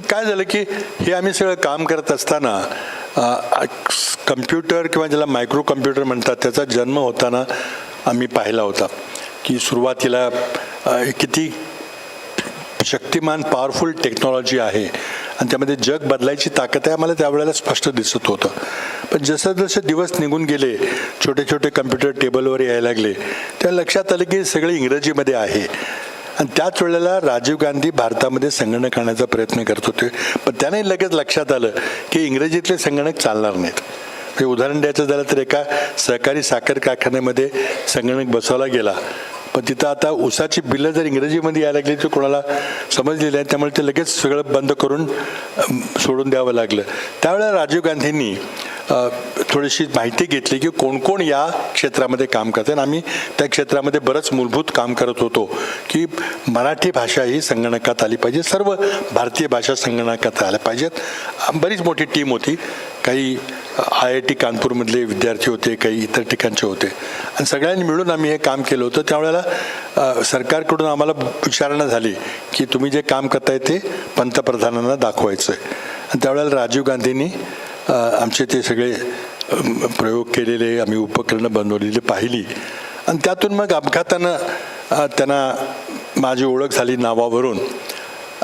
काय झालं की हे आम्ही सगळं काम करत असताना कम्प्युटर किंवा ज्याला मायक्रो कम्प्युटर म्हणतात त्याचा जन्म होताना आम्ही पाहिला होता की सुरुवातीला किती शक्तिमान पॉवरफुल टेक्नॉलॉजी आहे आणि त्यामध्ये जग बदलायची ताकद आहे आम्हाला त्यावेळेला स्पष्ट दिसत होतं. पण जसं जसे दिवस निघून गेले छोटे छोटे कम्प्युटर टेबलवर यायला लागले त्या लक्षात आलं की सगळे इंग्रजीमध्ये आहे. आणि त्याच वेळेला राजीव गांधी भारतामध्ये संगणक आणण्याचा प्रयत्न करत होते. पण त्याने लगेच लक्षात आलं की इंग्रजीतले संगणक चालणार नाहीत. म्हणजे उदाहरण द्यायचं झालं तर एका सहकारी साखर कारखान्यामध्ये संगणक बसवला गेला. पण तिथं आता उसाची बिलं जर इंग्रजीमध्ये यायला लागली तर कोणाला समजलेली नाही. त्यामुळे ते लगेच सगळं बंद करून सोडून द्यावं लागलं. त्यावेळेला राजीव गांधींनी थोडीशी माहिती घेतली की कोण कोण या क्षेत्रामध्ये काम करते. आणि आम्ही त्या क्षेत्रामध्ये बरंच मूलभूत काम करत होतो की मराठी भाषा ही संगणकात आली पाहिजे. सर्व भारतीय भाषा संगणकात आल्या पाहिजेत. बरीच मोठी टीम होती. काही आय आय टी कानपूरमधले विद्यार्थी होते काही इतर ठिकाणचे होते. आणि सगळ्यांनी मिळून आम्ही हे काम केलं होतं. त्यावेळेला सरकारकडून आम्हाला विचारणा झाली की तुम्ही जे काम करताय ते पंतप्रधानांना दाखवायचं आहे आणि त्यावेळेला राजीव गांधींनी आमचे ते सगळे प्रयोग केलेले आम्ही उपकरणं बनवलेली पाहिली. आणि त्यातून मग अपघातानं त्यांना माझी ओळख झाली नावावरून.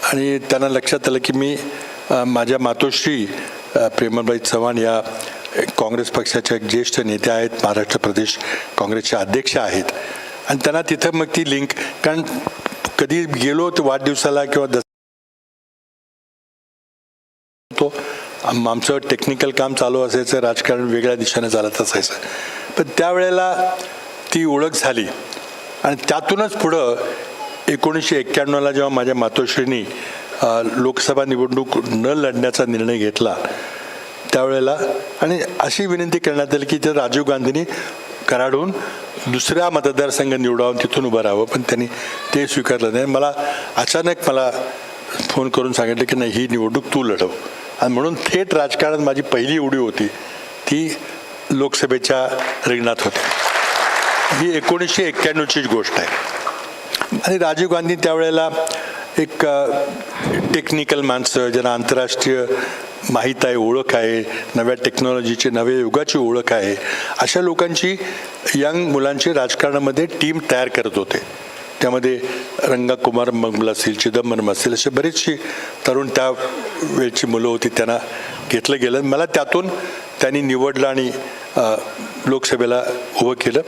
आणि त्यांना लक्षात आलं की मी माझ्या मातोश्री प्रेमबाई चव्हाण या काँग्रेस पक्षाच्या एक ज्येष्ठ नेत्या आहेत महाराष्ट्र प्रदेश काँग्रेसच्या अध्यक्ष आहेत. आणि त्यांना तिथं मग ती लिंक कारण कधी गेलो तर वाढदिवसाला किंवा आम- आमचं टेक्निकल काम चालू असायचं राजकारण वेगळ्या दिशेने चालत असायचं. पण त्यावेळेला ती ओळख झाली. आणि त्यातूनच पुढं एकोणीसशे एक्क्याण्णवला जेव्हा माझ्या मातोश्रीनी लोकसभा निवडणूक न लढण्याचा निर्णय घेतला त्यावेळेला आणि अशी विनंती करण्यात आली की जर राजीव गांधींनी कराडून दुसऱ्या मतदारसंघ निवडावून तिथून उभं राहावं. पण त्यांनी ते स्वीकारलं नाही. मला अचानक मला फोन करून सांगितलं की नाही ही निवडणूक तू लढव. आणि म्हणून थेट राजकारण माझी पहिली उडी होती. ती लोकसभेच्या रिंगणात होती. ही एकोणीसशे एक्क्याण्णवचीच गोष्ट आहे. आणि राजीव गांधी त्यावेळेला एक टेक्निकल माणसं ज्यांना आंतरराष्ट्रीय माहीत आहे ओळख आहे नव्या टेक्नॉलॉजीची नव्या युगाची ओळख आहे अशा लोकांची यंग मुलांची राजकारणामध्ये टीम तयार करत होते. त्यामध्ये रंगकुमार मंगल असतील चिदंबरम असतील असे बरेचशी तरुण त्या वेळची मुलं होती त्यांना घेतलं गेलं. मला त्यातून त्यांनी निवडलं आणि लोकसभेला उभं केलं.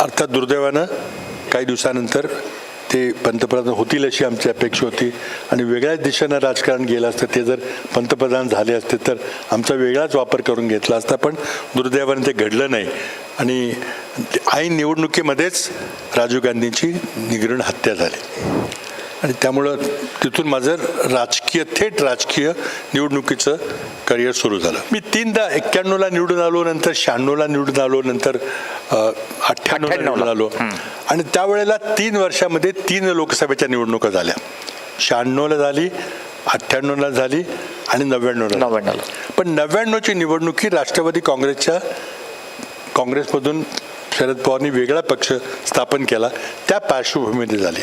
अर्थात दुर्दैवानं काही दिवसानंतर ते पंतप्रधान होतील अशी आमची अपेक्षा होती. आणि वेगळ्याच दिशेनं राजकारण गेलं असतं ते जर पंतप्रधान झाले असते तर आमचा वेगळाच वापर करून घेतला असता. पण दुर्दैवाने ते घडलं नाही. आणि ऐन निवडणुकीमध्येच राजीव गांधींची निगरण हत्या झाली. आणि त्यामुळं तिथून माझं राजकीय थेट राजकीय निवडणुकीचं करिअर सुरू झालं. मी तीनदा एक्क्याण्णवला निवडून आलो नंतर शहाण्णवला निवडून आलो नंतर अठ्ठ्याण्णवला निवडून आलो. आणि त्यावेळेला तीन वर्षामध्ये तीन लोकसभेच्या निवडणुका झाल्या. शहाण्णवला झाली अठ्ठ्याण्णवला झाली आणि नव्याण्णवला नव्याण्णवला. पण नव्याण्णवची निवडणूक ही राष्ट्रवादी काँग्रेसच्या काँग्रेसमधून शरद पवारनी वेगळा पक्ष स्थापन केला त्या पार्श्वभूमीमध्ये झाली.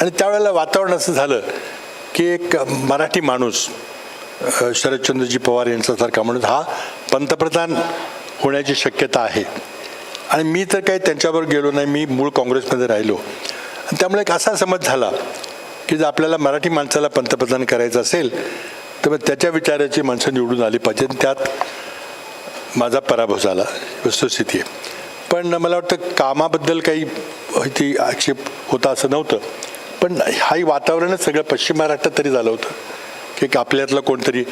आणि त्यावेळेला वातावरण असं झालं की एक मराठी माणूस शरदचंद्रजी पवार यांच्यासारखा माणूस हा पंतप्रधान होण्याची शक्यता आहे. आणि मी तर काही त्यांच्यावर गेलो नाही मी मूळ काँग्रेसमध्ये राहिलो. आणि त्यामुळे एक असा समज झाला की जर आपल्याला मराठी माणसाला पंतप्रधान करायचं असेल तर मग त्याच्या विचाराची माणसं निवडून आली पाहिजे त्यात माझा पराभव झाला. वस्तुस्थिती आहे. पण मला वाटतं कामाबद्दल काही ती आक्षेप होता असं नव्हतं. पण हाही वातावरणच सगळं पश्चिम महाराष्ट्रात तरी झालं होतं. की एक आपल्यातला कोणतरी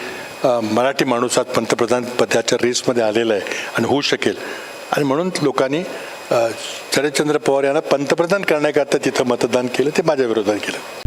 मराठी माणूस आज पंतप्रधान पदाच्या रेसमध्ये आलेला आहे आणि होऊ शकेल. आणि म्हणून लोकांनी शरदचंद्र पवार यांना पंतप्रधान करण्याकरता तिथं मतदान केलं ते माझ्या विरोधात केलं.